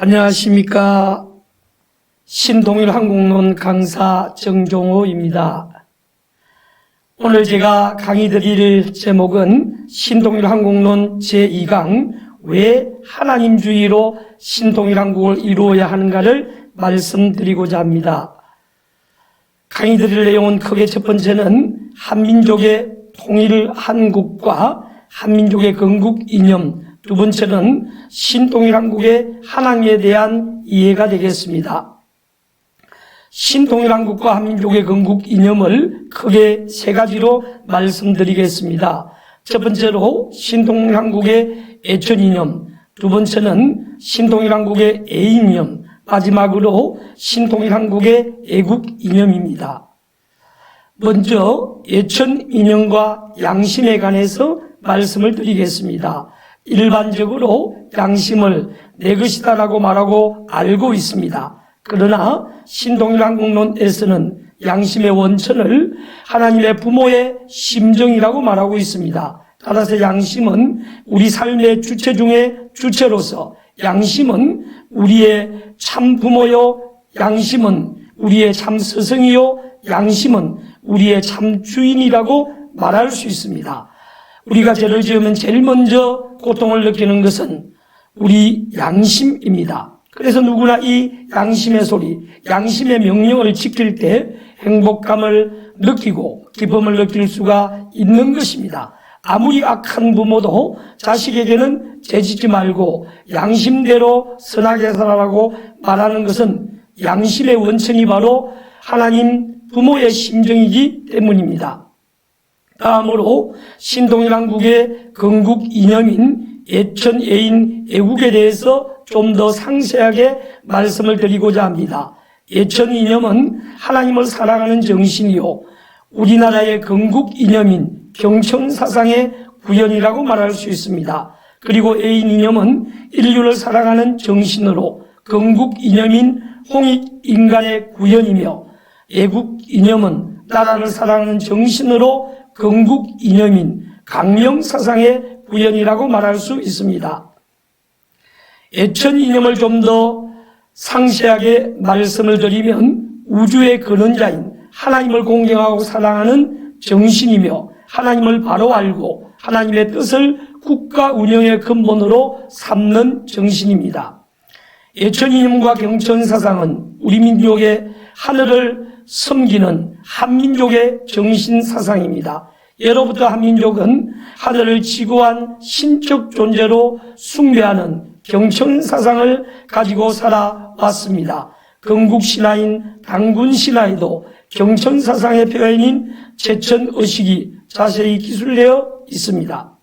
안녕하십니까. 신동일 항공론 강사 정종호입니다. 오늘 제가 강의 드릴 제목은 신동일 항공론 제2강 왜 하나님주의로 신동일 항국을 이루어야 하는가를 말씀드리고자 합니다. 강의 드릴 내용은 크게 첫 번째는 한민족의 통일 한국과 한민족의 건국 이념, 두 번째는 신동일 한국의 하나님에 대한 이해가 되겠습니다. 신동일 한국과 한민족의 건국 이념을 크게 세 가지로 말씀드리겠습니다. 첫 번째로 신동일 한국의 애천 이념, 두 번째는 신동일 한국의 애인 이념, 마지막으로 신동일 한국의 애국 이념입니다. 먼저 예천 이념과 양심에 관해서 말씀을 드리겠습니다. 일반적으로 양심을 내 것이다라고 말하고 알고 있습니다. 그러나 신동일 한국론에서는 양심의 원천을 하나님의 부모의 심정이라고 말하고 있습니다. 따라서 양심은 우리 삶의 주체 중에 주체로서 양심은 우리의 참 부모요, 양심은 우리의 참 스승이요, 양심은 우리의 참 주인이라고 말할 수 있습니다. 우리가 죄를 지으면 제일 먼저 고통을 느끼는 것은 우리 양심입니다. 그래서 누구나 이 양심의 소리, 양심의 명령을 지킬 때 행복감을 느끼고 기쁨을 느낄 수가 있는 것입니다. 아무리 악한 부모도 자식에게는 죄짓지 말고 양심대로 선하게 살아라고 말하는 것은 양심의 원천이 바로 하나님 부모의 심정이기 때문입니다. 다음으로 신동일 한국의 건국 이념인 예천 예인 애국에 대해서 좀 더 상세하게 말씀을 드리고자 합니다. 예천 이념은 하나님을 사랑하는 정신이요. 우리나라의 건국 이념인 경청 사상의 구현이라고 말할 수 있습니다. 그리고 애인 이념은 인류를 사랑하는 정신으로 건국 이념인 홍익 인간의 구현이며 애국 이념은 나라를 사랑하는 정신으로 건국 이념인 강령 사상의 구현이라고 말할 수 있습니다. 애천 이념을 좀 더 상세하게 말씀을 드리면 우주의 근원자인 하나님을 공경하고 사랑하는 정신이며 하나님을 바로 알고 하나님의 뜻을 국가 운영의 근본으로 삼는 정신입니다. 예천 이념과 경천 사상은 우리 민족의 하늘을 섬기는 한민족의 정신 사상입니다. 예로부터 한민족은 하늘을 지구한 신적 존재로 숭배하는 경천 사상을 가지고 살아왔습니다. 건국 신화인 당군 신화에도 경천 사상의 표현인 제천 의식이 자세히 기술되어 있습니다.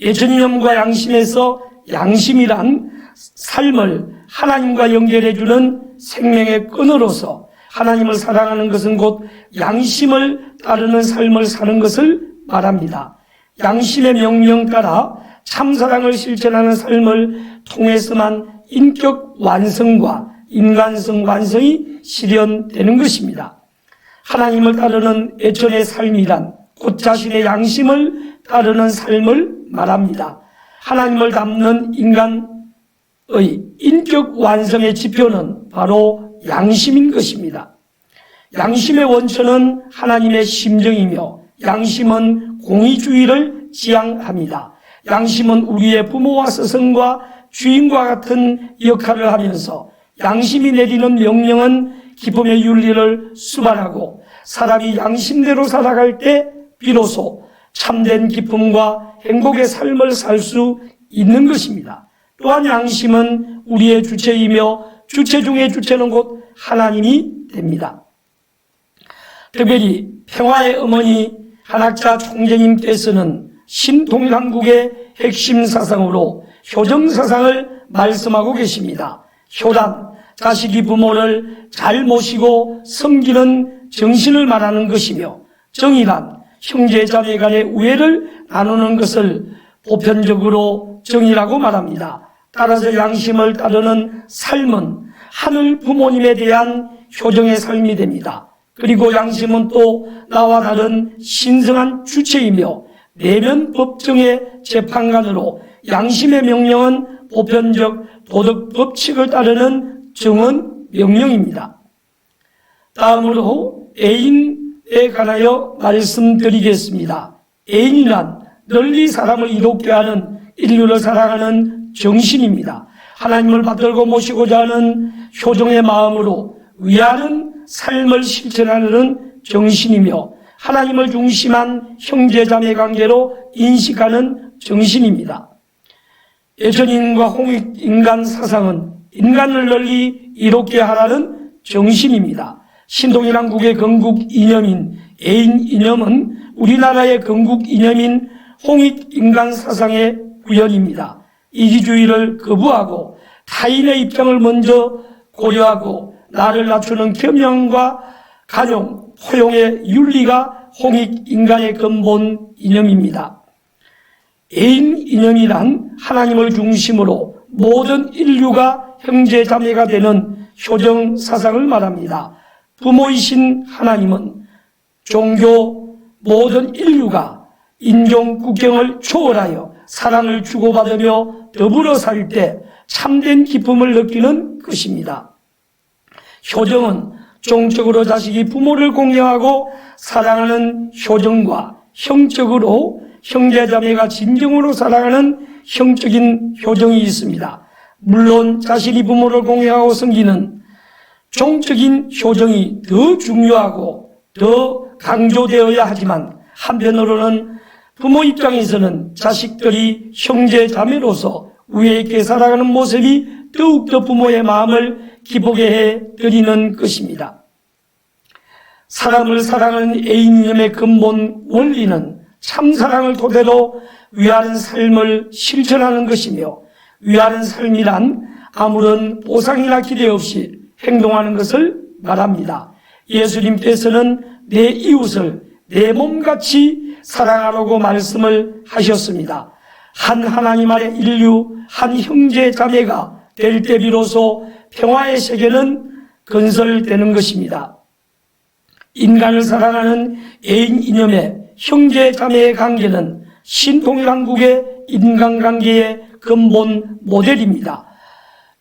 예천 이념과 양심에서 양심이란 삶을 하나님과 연결해주는 생명의 끈으로서 하나님을 사랑하는 것은 곧 양심을 따르는 삶을 사는 것을 말합니다. 양심의 명령 따라 참사랑을 실천하는 삶을 통해서만 인격 완성과 인간성 완성이 실현되는 것입니다. 하나님을 따르는 애천의 삶이란 곧 자신의 양심을 따르는 삶을 말합니다. 하나님을 담는 인간의 인격 완성의 지표는 바로 양심인 것입니다. 양심의 원천은 하나님의 심정이며 양심은 공의주의를 지향합니다. 양심은 우리의 부모와 스승과 주인과 같은 역할을 하면서 양심이 내리는 명령은 기쁨의 윤리를 수반하고 사람이 양심대로 살아갈 때 비로소 참된 기쁨과 행복의 삶을 살 수 있는 것입니다. 또한 양심은 우리의 주체이며 주체 중의 주체는 곧 하나님이 됩니다. 특별히 평화의 어머니 한학자 총재님께서는 신동일한국의 핵심 사상으로 효정 사상을 말씀하고 계십니다. 효단, 자식이 부모를 잘 모시고 섬기는 정신을 말하는 것이며 정의란 형제 자매 간의 우애를 나누는 것을 보편적으로 정의라고 말합니다. 따라서 양심을 따르는 삶은 하늘 부모님에 대한 효정의 삶이 됩니다. 그리고 양심은 또 나와 다른 신성한 주체이며 내면 법정의 재판관으로 양심의 명령은 보편적 도덕 법칙을 따르는 정원 명령입니다. 다음으로 애인에 관하여 말씀드리겠습니다. 애인이란 널리 사람을 이롭게 하는 인류를 사랑하는 정신입니다. 하나님을 받들고 모시고자 하는 효정의 마음으로 위하는 삶을 실천하는 정신이며 하나님을 중심한 형제자매 관계로 인식하는 정신입니다. 예전인과 홍익인간 사상은 인간을 널리 이롭게 하라는 정신입니다. 신동이랑국의 건국 이념인 애인 이념은 우리나라의 건국 이념인 홍익인간 사상의 구현입니다. 이기주의를 거부하고 타인의 입장을 먼저 고려하고 나를 낮추는 겸양과 간용, 포용의 윤리가 홍익 인간의 근본 이념입니다. 애인 이념이란 하나님을 중심으로 모든 인류가 형제 자매가 되는 효정 사상을 말합니다. 부모이신 하나님은 종교 모든 인류가 인종 국경을 초월하여 사랑을 주고받으며 더불어 살 때 참된 기쁨을 느끼는 것입니다. 효정은 종적으로 자식이 부모를 공경하고 사랑하는 효정과 형적으로 형제자매가 진정으로 사랑하는 형적인 효정이 있습니다. 물론 자신이 부모를 공경하고 섬기는 종적인 효정이 더 중요하고 더 강조되어야 하지만 한편으로는 부모 입장에서는 자식들이 형제 자매로서 위에 있게 살아가는 모습이 더욱더 부모의 마음을 기쁘게 해 드리는 것입니다. 사람을 사랑하는 애인념의 근본 원리는 참 사랑을 토대로 위하는 삶을 실천하는 것이며 위하는 삶이란 아무런 보상이나 기대 없이 행동하는 것을 말합니다. 예수님께서는 내 이웃을 내 몸같이 사랑하라고 말씀을 하셨습니다. 한 하나님 아래 인류, 한 형제 자매가 될 때 비로소 평화의 세계는 건설되는 것입니다. 인간을 사랑하는 애인 이념의 형제 자매의 관계는 신통일한국의 인간관계의 근본 모델입니다.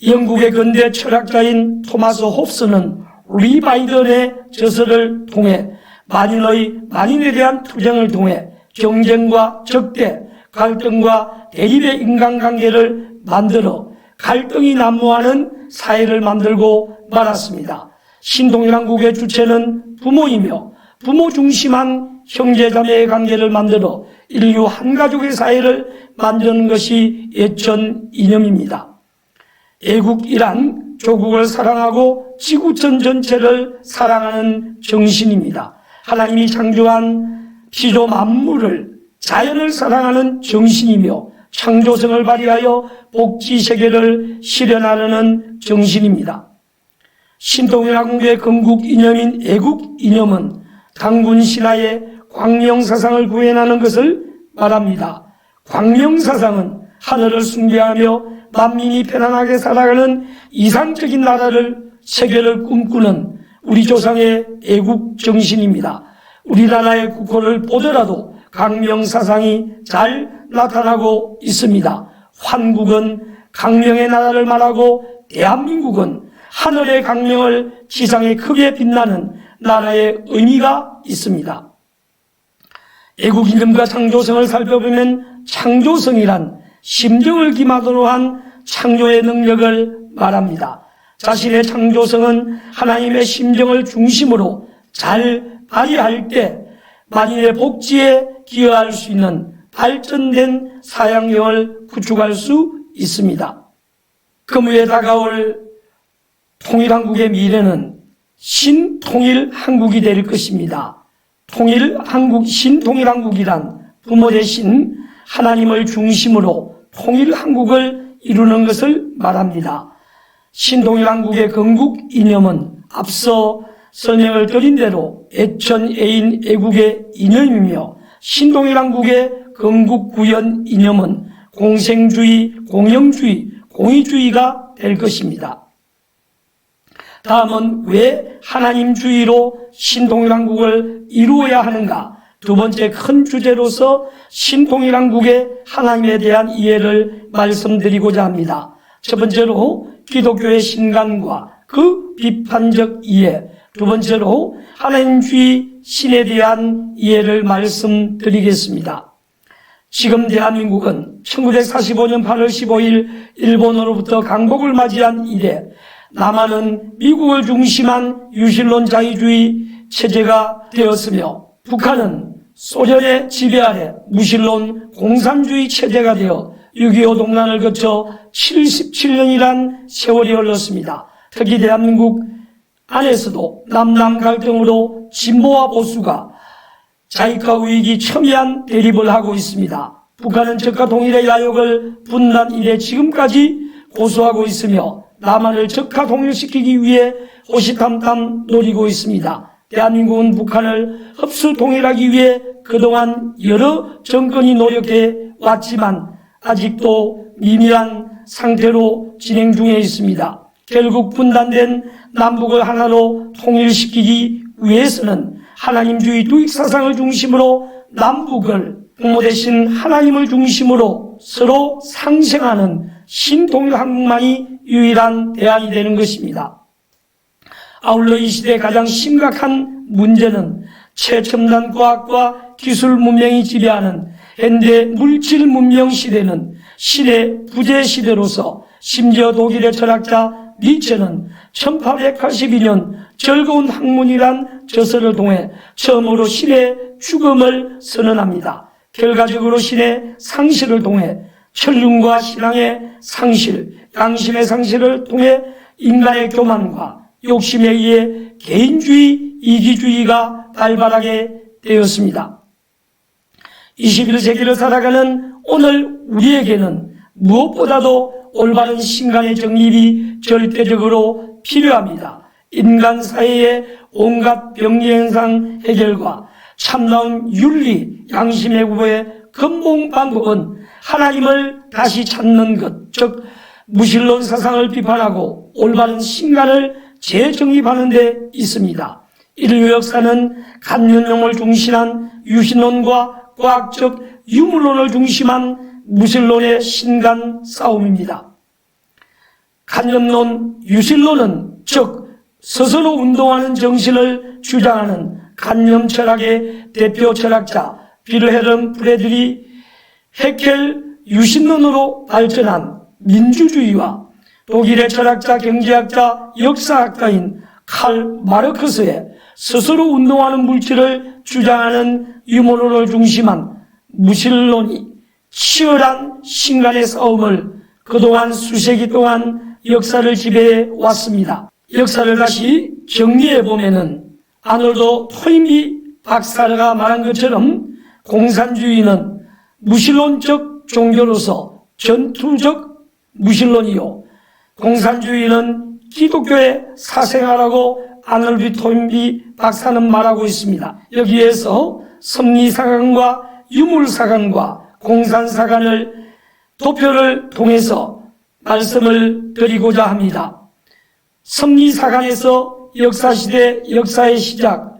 영국의 근대 철학자인 토마스 홉스는 리바이던의 저서를 통해 만인의 만인에 대한 투쟁을 통해 경쟁과 적대, 갈등과 대립의 인간관계를 만들어 갈등이 난무하는 사회를 만들고 말았습니다. 신동일한국의 주체는 부모이며 부모 중심한 형제자매의 관계를 만들어 인류 한 가족의 사회를 만드는 것이 예천 이념입니다. 애국이란 조국을 사랑하고 지구촌 전체를 사랑하는 정신입니다. 하나님이 창조한 피조 만물을 자연을 사랑하는 정신이며 창조성을 발휘하여 복지 세계를 실현하려는 정신입니다. 신동일학국의 건국 이념인 애국 이념은 당군 신화의 광명 사상을 구현하는 것을 말합니다. 광명 사상은 하늘을 숭배하며 만민이 편안하게 살아가는 이상적인 나라를 세계를 꿈꾸는 우리 조상의 애국 정신입니다. 우리나라의 국호를 보더라도 강명 사상이 잘 나타나고 있습니다. 환국은 강명의 나라를 말하고 대한민국은 하늘의 강명을 지상에 크게 빛나는 나라의 의미가 있습니다. 애국 이름과 창조성을 살펴보면 창조성이란 심정을 기반으로 한 창조의 능력을 말합니다. 자신의 창조성은 하나님의 심정을 중심으로 잘 발휘할 때 만인의 복지에 기여할 수 있는 발전된 사양형을 구축할 수 있습니다. 금후에 다가올 통일한국의 미래는 신통일 한국이 될 것입니다. 통일 한국, 신통일 한국이란 부모 대신 하나님을 중심으로 통일 한국을 이루는 것을 말합니다. 신통일 한국의 건국 이념은 앞서 설명을 드린 대로 애천 애인 애국의 이념이며 신동일 한국의 건국 구현 이념은 공생주의, 공영주의, 공의주의가 될 것입니다. 다음은 왜 하나님주의로 신동일 한국을 이루어야 하는가? 두 번째 큰 주제로서 신통일왕국의 하나님에 대한 이해를 말씀드리고자 합니다. 첫 번째로 기독교의 신간과 그 비판적 이해, 두 번째로 하나님주의 신에 대한 이해를 말씀드리겠습니다. 지금 대한민국은 1945년 8월 15일 일본으로부터 강복을 맞이한 이래 남한은 미국을 중심한 유신론 자유주의 체제가 되었으며 북한은 소련의 지배 아래 무신론 공산주의 체제가 되어 6.25 동란을 거쳐 77년이란 세월이 흘렀습니다. 특히 대한민국 안에서도 남남 갈등으로 진보와 보수가 자익과 우익이 첨예한 대립을 하고 있습니다. 북한은 적과 동일의 야욕을 분단 이래 지금까지 고수하고 있으며 남한을 적과 동일시키기 위해 호시탐탐 노리고 있습니다. 대한민국은 북한을 흡수 동일하기 위해 그동안 여러 정권이 노력해 왔지만 아직도 미미한 상태로 진행 중에 있습니다. 결국 분단된 남북을 하나로 통일시키기 위해서는 하나님주의 두익 사상을 중심으로 남북을 부모 대신 하나님을 중심으로 서로 상생하는 신통일 한국만이 유일한 대안이 되는 것입니다. 아울러 이 시대의 가장 심각한 문제는 최첨단 과학과 기술 문명이 지배하는 현대 물질 문명 시대는 신의 부재 시대로서 심지어 독일의 철학자 니체는 1882년 즐거운 학문이란 저서를 통해 처음으로 신의 죽음을 선언합니다. 결과적으로 신의 상실을 통해 천륜과 신앙의 상실, 양심의 상실을 통해 인간의 교만과 욕심에 의해 개인주의, 이기주의가 발발하게 되었습니다. 21세기를 살아가는 오늘 우리에게는 무엇보다도 올바른 신간의 정립이 절대적으로 필요합니다. 인간 사회의 온갖 병리 현상 해결과 참나온 윤리, 양심의 구호의 근본 방법은 하나님을 다시 찾는 것, 즉 무신론 사상을 비판하고 올바른 신간을 재정립하는 데 있습니다. 인류 역사는 간면용을 중심한 유신론과 과학적 유물론을 중심한 무신론의 신간 싸움입니다. 간념론, 유신론은 즉 스스로 운동하는 정신을 주장하는 간념 철학의 대표 철학자 빌헬름 프레드리 헤켈 유신론으로 발전한 민주주의와 독일의 철학자, 경제학자, 역사학자인 칼 마르크스의 스스로 운동하는 물질을 주장하는 유머론을 중심한 무신론이 치열한 신간의 싸움을 그동안 수세기 동안 역사를 지배해 왔습니다. 역사를 다시 정리해 보면은 아놀도 토인비 박사가 말한 것처럼 공산주의는 무신론적 종교로서 전투적 무신론이요. 공산주의는 기독교의 사생활하고 아놀비 토인비 박사는 말하고 있습니다. 여기에서 섭리사관과 유물사관과 공산사관을 도표를 통해서 말씀을 드리고자 합니다. 섭리사관에서 역사시대 역사의 시작,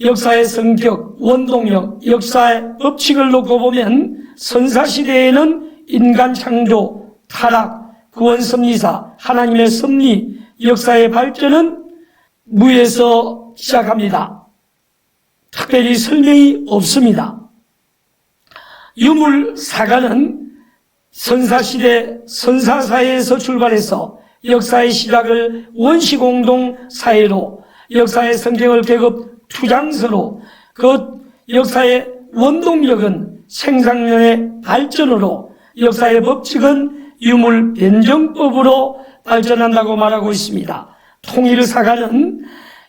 역사의 성격, 원동력, 역사의 법칙을 놓고 보면 선사시대에는 인간 창조, 타락, 구원 섭리사, 하나님의 섭리, 역사의 발전은 무에서 시작합니다. 특별히 설명이 없습니다. 유물 사가는 선사시대 선사사회에서 출발해서 역사의 시작을 원시공동 사회로 역사의 성경을 계급 투장서로 그 역사의 원동력은 생산력의 발전으로 역사의 법칙은 유물 변정법으로 발전한다고 말하고 있습니다. 통일사가는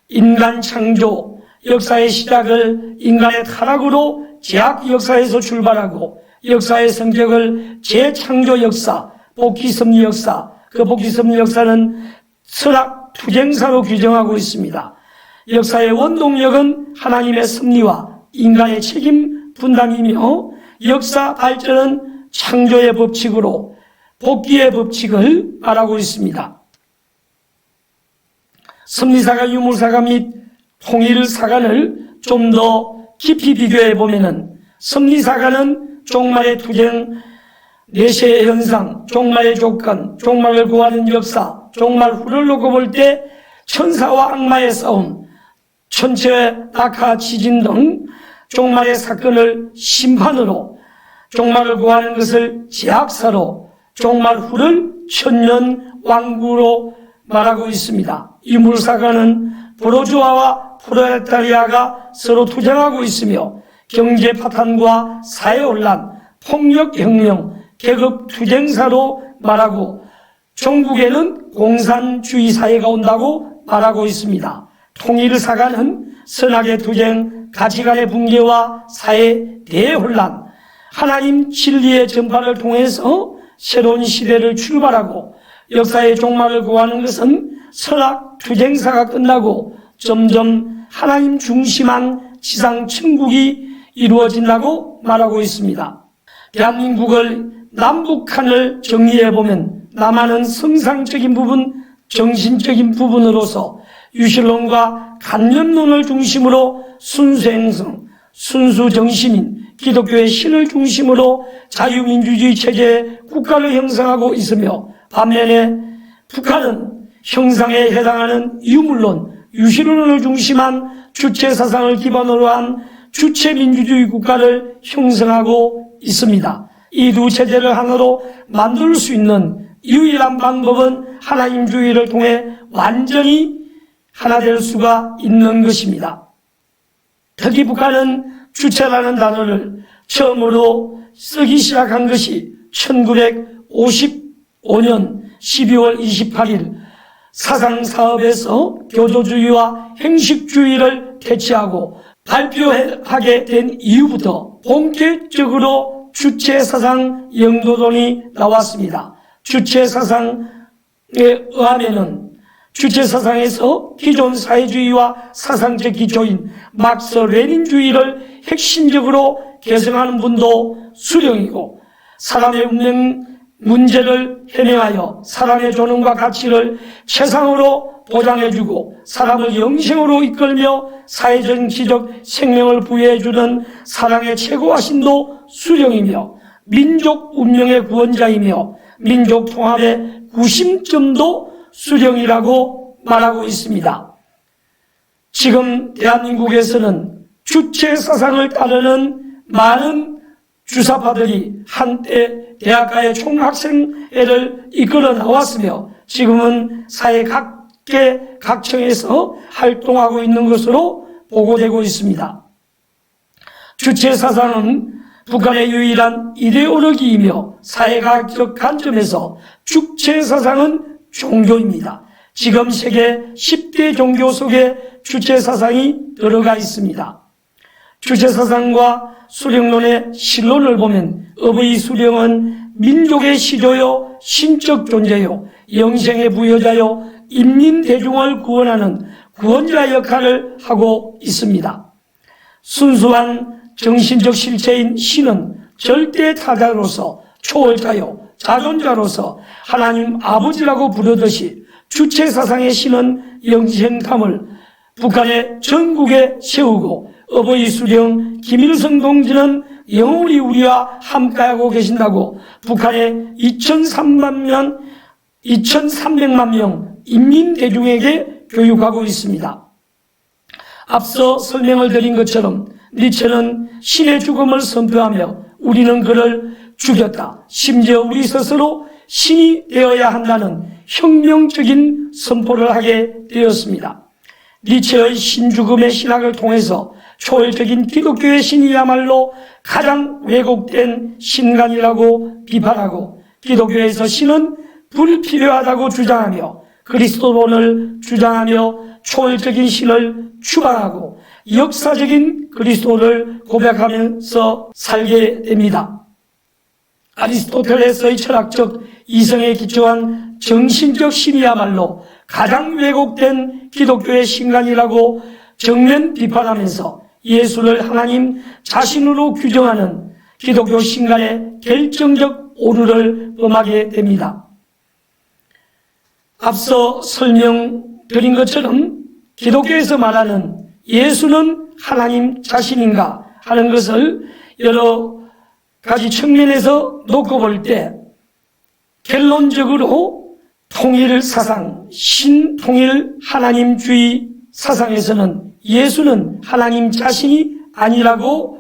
인간 창조, 역사의 시작을 인간의 타락으로 제약 역사에서 출발하고 역사의 성격을 재창조 역사, 복귀 섭리 역사, 그 복귀 섭리 역사는 철학 투쟁사로 규정하고 있습니다. 역사의 원동력은 하나님의 섭리와 인간의 책임 분담이며 역사 발전은 창조의 법칙으로 복귀의 법칙을 말하고 있습니다. 섭리사가 유물사가 및 통일사관을 좀 더 깊이 비교해 보면은 성리사가는 종말의 투쟁, 내세의 현상, 종말의 조건, 종말을 구하는 역사, 종말 후를 놓고 볼 때 천사와 악마의 싸움, 천체 낙하 지진 등 종말의 사건을 심판으로 종말을 구하는 것을 제약사로 종말 후를 천년 왕구로 말하고 있습니다. 이 물사가는 브로주아와 프로레타리아가 서로 투쟁하고 있으며 경제 파탄과 사회 혼란, 폭력 혁명, 계급 투쟁사로 말하고 종국에는 공산주의 사회가 온다고 말하고 있습니다. 통일사가는 선악의 투쟁, 가치관의 붕괴와 사회 대혼란, 하나님 진리의 전파를 통해서 새로운 시대를 출발하고 역사의 종말을 구하는 것은 선악 투쟁사가 끝나고 점점 하나님 중심한 지상 천국이 이루어진다고 말하고 있습니다. 대한민국을 남북한을 정리해 보면 남한은 성상적인 부분, 정신적인 부분으로서 유실론과 간념론을 중심으로 순수행성, 순수 정신인 기독교의 신을 중심으로 자유민주주의 체제의 국가를 형성하고 있으며 반면에 북한은 형상에 해당하는 유물론, 유실론을 중심한 주체 사상을 기반으로 한 주체 민주주의 국가를 형성하고 있습니다. 이 두 체제를 하나로 만들 수 있는 유일한 방법은 하나님주의를 통해 완전히 하나 될 수가 있는 것입니다. 특히 북한은 주체라는 단어를 처음으로 쓰기 시작한 것이 1955년 12월 28일 사상사업에서 교조주의와 행식주의를 퇴치하고 발표하게 된 이후부터 본격적으로 주체사상 영도론이 나왔습니다. 주체사상에 의하면은 주체사상에서 기존 사회주의와 사상적 기초인 막스 레닌주의를 핵심적으로 개성하는 분도 수령이고 사람의 운명 문제를 해명하여 사람의 존엄과 가치를 최상으로 보장해주고 사람을 영생으로 이끌며 사회적 지적 생명을 부여해주는 사랑의 최고하신도 수령이며 민족 운명의 구원자이며 민족 통합의 구심점도 수령이라고 말하고 있습니다. 지금 대한민국에서는 주체 사상을 따르는 많은 주사파들이 한때 대학가의 총학생회를 이끌어 나왔으며 지금은 사회 각계 각층에서 활동하고 있는 것으로 보고되고 있습니다. 주체 사상은 북한의 유일한 이데올로기이며 사회과학적 관점에서 주체 사상은 종교입니다. 지금 세계 10대 종교 속에 주체 사상이 들어가 있습니다. 주체 사상과 수령론의 실론을 보면 어버이 수령은 민족의 시조요, 신적 존재요, 영생의 부여자요, 인민 대중을 구원하는 구원자 역할을 하고 있습니다. 순수한 정신적 실체인 신은 절대 타자로서 초월자요, 자존자로서 하나님 아버지라고 부르듯이 주체 사상의 신은 영생감을 북한의 전국에 세우고 어버이 수령 김일성 동지는 영원히 우리와 함께하고 계신다고 북한의 2,300만 명, 2,300만 명 인민 대중에게 교육하고 있습니다. 앞서 설명을 드린 것처럼 니체는 신의 죽음을 선포하며 우리는 그를 죽였다. 심지어 우리 스스로 신이 되어야 한다는 혁명적인 선포를 하게 되었습니다. 니체의 신죽음의 신학을 통해서 초월적인 기독교의 신이야말로 가장 왜곡된 신간이라고 비판하고 기독교에서 신은 불필요하다고 주장하며 그리스도론을 주장하며 초월적인 신을 추방하고 역사적인 그리스도를 고백하면서 살게 됩니다. 아리스토텔레스의 철학적 이성에 기초한 정신적 신이야말로 가장 왜곡된 기독교의 신간이라고 정면 비판하면서 예수를 하나님 자신으로 규정하는 기독교 신간의 결정적 오류를 범하게 됩니다. 앞서 설명드린 것처럼 기독교에서 말하는 예수는 하나님 자신인가 하는 것을 여러 가지 측면에서 놓고 볼 때 결론적으로 통일 사상, 신통일 하나님주의 사상에서는 예수는 하나님 자신이 아니라고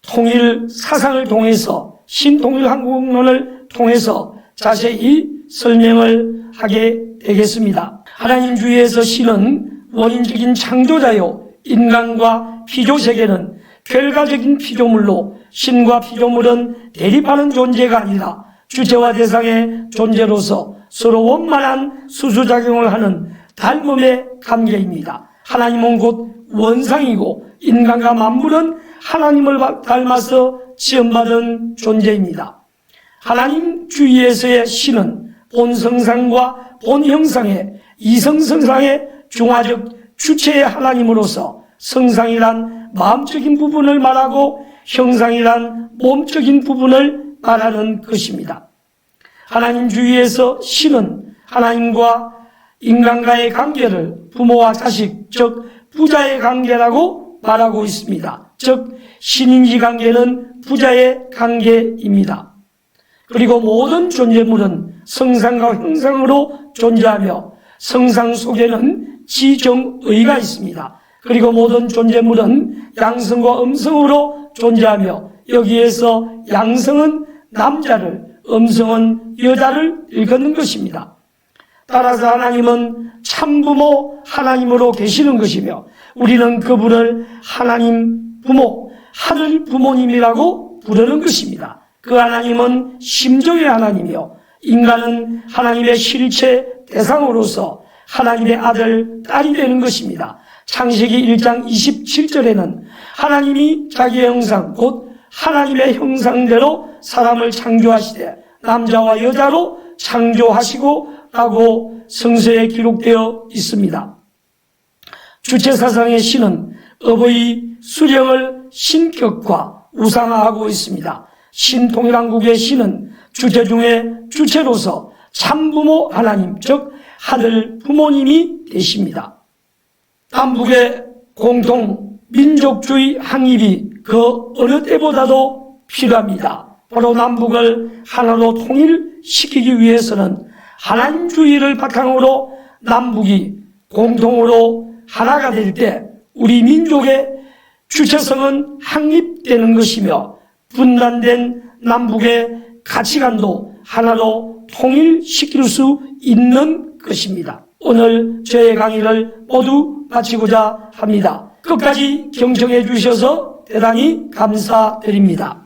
통일 사상을 통해서 신통일 한국론을 통해서 자세히 설명을 하게 되겠습니다. 하나님주의에서 신은 원인적인 창조자요 인간과 피조 세계는 결과적인 피조물로 신과 피조물은 대립하는 존재가 아니라 주체와 대상의 존재로서 서로 원만한 수수작용을 하는 닮음의 관계입니다. 하나님은 곧 원상이고 인간과 만물은 하나님을 닮아서 지음받은 존재입니다. 하나님 주위에서의 신은 본성상과 본형상의 이성성상의 중화적 주체의 하나님으로서 성상이란 마음적인 부분을 말하고 형상이란 몸적인 부분을 말하는 것입니다. 하나님 주위에서 신은 하나님과 인간과의 관계를 부모와 자식, 즉 부자의 관계라고 말하고 있습니다. 즉 신인지 관계는 부자의 관계입니다. 그리고 모든 존재물은 성상과 형상으로 존재하며 성상 속에는 지정의가 있습니다. 그리고 모든 존재물은 양성과 음성으로 존재하며 여기에서 양성은 남자를, 음성은 여자를 일컫는 것입니다. 따라서 하나님은 참부모 하나님으로 계시는 것이며 우리는 그분을 하나님 부모, 하늘 부모님이라고 부르는 것입니다. 그 하나님은 심정의 하나님이며 인간은 하나님의 실체 대상으로서 하나님의 아들, 딸이 되는 것입니다. 창세기 1장 27절에는 하나님이 자기의 형상, 곧 하나님의 형상대로 사람을 창조하시되 남자와 여자로 창조하시고 라고 성서에 기록되어 있습니다. 주체사상의 신은 어버이 수령을 신격과 우상화하고 있습니다. 신통일한국의 신은 주체 중에 주체로서 참부모 하나님, 즉 하늘 부모님이 되십니다. 남북의 공통 민족주의 항입이 그 어느 때보다도 필요합니다. 바로 남북을 하나로 통일시키기 위해서는 하나님주의를 바탕으로 남북이 공통으로 하나가 될 때 우리 민족의 주체성은 확립되는 것이며 분단된 남북의 가치관도 하나로 통일시킬 수 있는 것입니다. 오늘 저의 강의를 모두 마치고자 합니다. 끝까지 경청해 주셔서 대단히 감사드립니다.